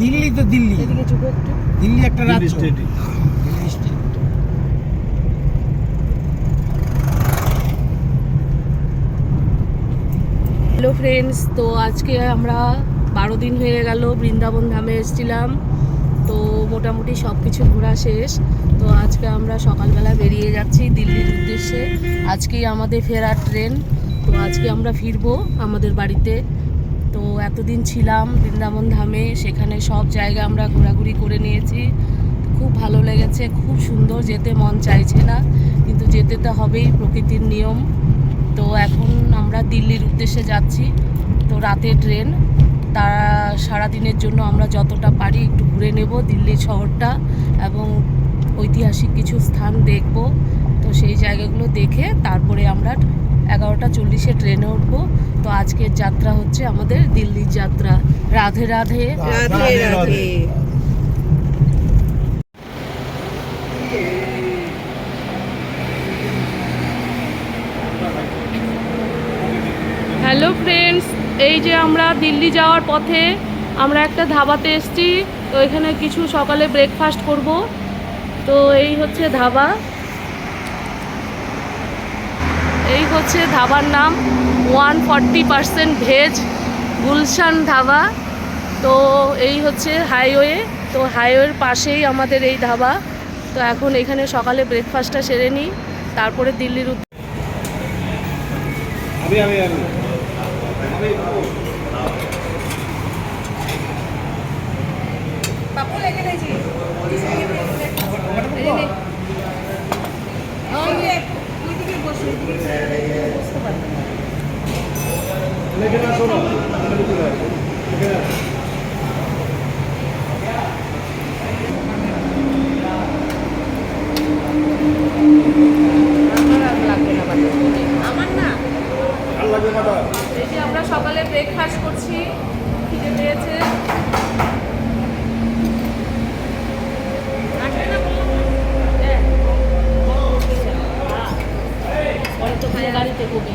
দিল্লি তো দিল্লি। দিল্লি একটা রাজ্য। হ্যালো ফ্রেন্ডস তো আজকে আমরা বারো দিন হয়ে গেল বৃন্দাবন ধামে এসেছিলাম। তো মোটামুটি সব কিছু ঘোরা শেষ। তো আজকে আমরা সকালবেলা বেরিয়ে যাচ্ছি দিল্লির উদ্দেশ্যে। আজকেই আমাদের ফেরার ট্রেন। তো আজকে আমরা ফিরবো আমাদের বাড়িতে। তো এতদিন ছিলাম বৃন্দাবন ধামে, সেখানে সব জায়গা আমরা ঘোরাঘুরি করে নিয়েছি। খুব ভালো লেগেছে, খুব সুন্দর, যেতে মন চাইছে না, কিন্তু যেতে তো হবেই প্রকৃতির নিয়ম। তো এখন আমরা দিল্লির উদ্দেশ্যে যাচ্ছি, তো রাতে ট্রেন তারা সারাদিনের জন্য আমরা যতটা পারি একটু ঘুরে নেব দিল্লি শহরটা এবং ঐতিহাসিক কিছু স্থান দেখব। সেই জায়গাগুলো দেখে তারপরে আমরা এগারোটা চল্লিশে ট্রেনে উঠবো। তো আজকের যাত্রা হচ্ছে আমাদের দিল্লির যাত্রা। রাধে রাধে। রাধে রাধে। হ্যালো ফ্রেন্ডস এই যে আমরা দিল্লি যাওয়ার পথে আমরা একটা ধাবাতে এসেছি। তো এখানে কিছু সকালে ব্রেকফাস্ট করব। তো এই হচ্ছে ধাবা। এই হচ্ছে ধাবার নাম one forty percent veg Gulshan dhaba. তো এই হচ্ছে হাইওয়ে তো হাইওয়ের পাশেই আমাদের এই ধাবা। তো এখন এখানে সকালে ব্রেকফাস্টটা সেরে নিই, তারপরে দিল্লির উদ্দেশ্যে এই আমরা সকালে ব্রেকফাস্ট করছি খিদে পেয়েছে। হ্যাঁ। গাড়িতে কবি